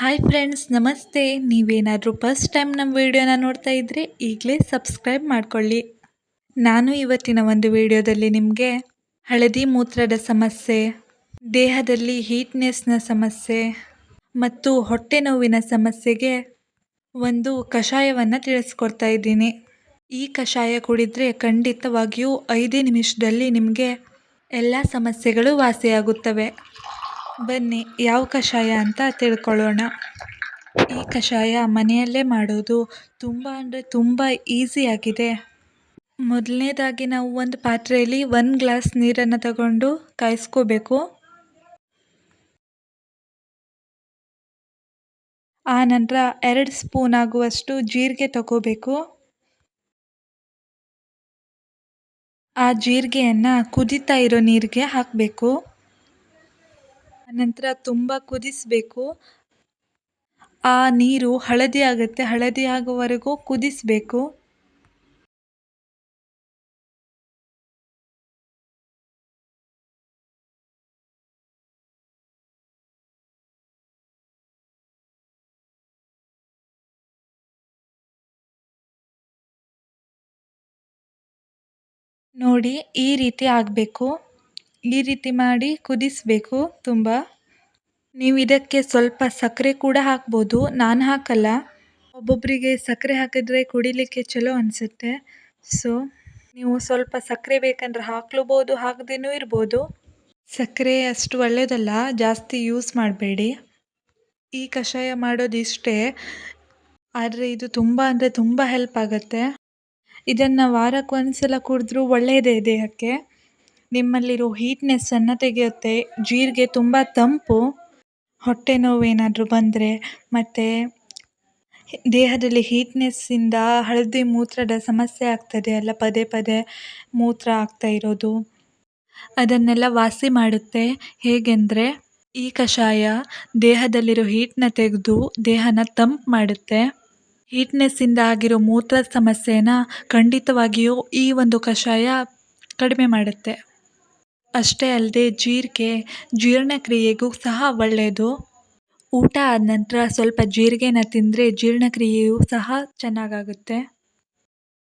Hi friends ನಮಸ್ತೆ. ನೀವೇನಾದರೂ first time ನಮ್ಮ ವಿಡಿಯೋನ ನೋಡ್ತಾ ಇದ್ದರೆ ಈಗಲೇ ಸಬ್ಸ್ಕ್ರೈಬ್ ಮಾಡ್ಕೊಳ್ಳಿ. ನಾನು ಇವತ್ತಿನ ಒಂದು ವಿಡಿಯೋದಲ್ಲಿ ನಿಮಗೆ ಹಳದಿ ಮೂತ್ರದ ಸಮಸ್ಯೆ, ದೇಹದಲ್ಲಿ ಹೀಟ್ನೆಸ್ನ ಸಮಸ್ಯೆ ಮತ್ತು ಹೊಟ್ಟೆ ನೋವಿನ ಸಮಸ್ಯೆಗೆ ಒಂದು ಕಷಾಯವನ್ನು ತಿಳಿಸ್ಕೊಡ್ತಾ ಇದ್ದೀನಿ. ಈ ಕಷಾಯ ಕುಡಿದರೆ ಖಂಡಿತವಾಗಿಯೂ ಐದೇ ನಿಮಿಷದಲ್ಲಿ ನಿಮಗೆ ಎಲ್ಲ ಸಮಸ್ಯೆಗಳು ವಾಸಿಯಾಗುತ್ತವೆ. ಬನ್ನಿ, ಯಾವ ಕಷಾಯ ಅಂತ ತಿಳ್ಕೊಳ್ಳೋಣ. ಈ ಕಷಾಯ ಮನೆಯಲ್ಲೇ ಮಾಡೋದು ತುಂಬ ಅಂದರೆ ತುಂಬ ಈಸಿಯಾಗಿದೆ ಮೊದಲನೇದಾಗಿ ನಾವು ಒಂದು ಪಾತ್ರೆಯಲ್ಲಿ ಒಂದು ಗ್ಲಾಸ್ ನೀರನ್ನು ತಗೊಂಡು ಕಾಯಿಸ್ಕೋಬೇಕು. ಆ ನಂತರ ಎರಡು ಸ್ಪೂನ್ ಆಗುವಷ್ಟು ಜೀರಿಗೆ ತಗೋಬೇಕು. ಆ ಜೀರಿಗೆಯನ್ನು ಕುದಿತಾ ಇರೋ ನೀರಿಗೆ ಹಾಕಬೇಕು. ನಂತರ ತುಂಬ ಕುದಿಸಬೇಕು. ಆ ನೀರು ಹಳದಿ ಆಗುತ್ತೆ. ಹಳದಿ ಆಗೋವರೆಗೂ ಕುದಿಸಬೇಕು. ನೋಡಿ ಈ ರೀತಿ ಆಗಬೇಕು. ಈ ರೀತಿ ಮಾಡಿ ಕುದಿಸಬೇಕು ತುಂಬ. ನೀವು ಇದಕ್ಕೆ ಸ್ವಲ್ಪ ಸಕ್ಕರೆ ಕೂಡ ಹಾಕ್ಬೋದು. ನಾನು ಹಾಕಲ್ಲ. ಒಬ್ಬೊಬ್ಬರಿಗೆ ಸಕ್ಕರೆ ಹಾಕಿದ್ರೆ ಕುಡಿಲಿಕ್ಕೆ ಚಲೋ ಅನಿಸುತ್ತೆ. ಸೊ ನೀವು ಸ್ವಲ್ಪ ಸಕ್ಕರೆ ಬೇಕಂದ್ರೆ ಹಾಕ್ಲೂಬೋದು, ಹಾಕದೇನೂ ಇರ್ಬೋದು. ಸಕ್ಕರೆ ಅಷ್ಟು ಒಳ್ಳೆಯದಲ್ಲ ಜಾಸ್ತಿ ಯೂಸ್ ಮಾಡಬೇಡಿ. ಈ ಕಷಾಯ ಮಾಡೋದು ಇಷ್ಟೇ. ಆದರೆ ಇದು ತುಂಬ ಅಂದರೆ ತುಂಬ ಹೆಲ್ಪ್ ಆಗುತ್ತೆ. ಇದನ್ನು ವಾರಕ್ಕೆ ಒಂದು ಸಲ ಕುಡಿದ್ರೂ ಒಳ್ಳೆಯದೇ ದೇಹಕ್ಕೆ. ನಿಮ್ಮಲ್ಲಿರೋ ಹೀಟ್ನೆಸ್ಸನ್ನು ತೆಗೆಯುತ್ತೆ, ಜೀರಿಗೆ ತುಂಬ ತಂಪು, ಹೊಟ್ಟೆ ನೋವೇನಾದರೂ ಬಂದರೆ, ಮತ್ತು ದೇಹದಲ್ಲಿ ಹೀಟ್ನೆಸ್ಸಿಂದ ಹಳದಿ ಮೂತ್ರದ ಸಮಸ್ಯೆ ಆಗ್ತದೆ ಅಲ್ಲ, ಪದೇ ಪದೇ ಮೂತ್ರ ಆಗ್ತಾ ಇರೋದು. ಅದನ್ನೆಲ್ಲ ವಾಸಿ ಮಾಡುತ್ತೆ. ಹೇಗೆಂದರೆ, ಈ ಕಷಾಯ ದೇಹದಲ್ಲಿರೋ ಹೀಟನ್ನ ತೆಗೆದು ದೇಹನ ತಂಪು ಮಾಡುತ್ತೆ. ಹೀಟ್ನೆಸ್ಸಿಂದ ಆಗಿರೋ ಮೂತ್ರ ಸಮಸ್ಯೆನ ಖಂಡಿತವಾಗಿಯೂ ಈ ಒಂದು ಕಷಾಯ ಕಡಿಮೆ ಮಾಡುತ್ತೆ. ಅಷ್ಟೇ ಅಲ್ಲದೆ ಜೀರಿಗೆ ಜೀರ್ಣಕ್ರಿಯೆಗೂ ಸಹ ಒಳ್ಳೆಯದು. ಊಟ ಆದ ನಂತರ ಸ್ವಲ್ಪ ಜೀರಿಗೆನ ತಿಂದರೆ ಜೀರ್ಣಕ್ರಿಯೆಯೂ ಸಹ ಚೆನ್ನಾಗಾಗುತ್ತೆ.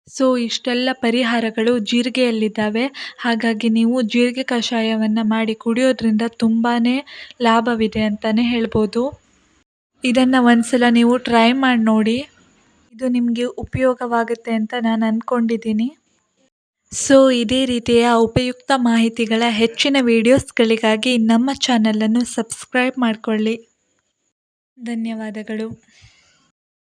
ಸೊ, ಇಷ್ಟೆಲ್ಲ ಪರಿಹಾರಗಳು ಜೀರಿಗೆಯಲ್ಲಿದ್ದಾವೆ. ಹಾಗಾಗಿ ನೀವು ಜೀರಿಗೆ ಕಷಾಯವನ್ನು ಮಾಡಿ ಕುಡಿಯೋದ್ರಿಂದ ತುಂಬಾ ಲಾಭವಿದೆ ಅಂತಲೇ ಹೇಳ್ಬೋದು. ಇದನ್ನು ಒಂದು ಸಲ ನೀವು ಟ್ರೈ ಮಾಡಿ ನೋಡಿ. ಇದು ನಿಮಗೆ ಉಪಯೋಗವಾಗುತ್ತೆ ಅಂತ ನಾನು ಅಂದ್ಕೊಂಡಿದ್ದೀನಿ ಸೊ ಇದೇ ರೀತಿಯ ಉಪಯುಕ್ತ ಮಾಹಿತಿಗಳ ಹೆಚ್ಚಿನ ವೀಡಿಯೋಸ್ಗಳಿಗಾಗಿ ನಮ್ಮ ಚಾನಲನ್ನು ಸಬ್ಸ್ಕ್ರೈಬ್ ಮಾಡಿಕೊಳ್ಳಿ. ಧನ್ಯವಾದಗಳು.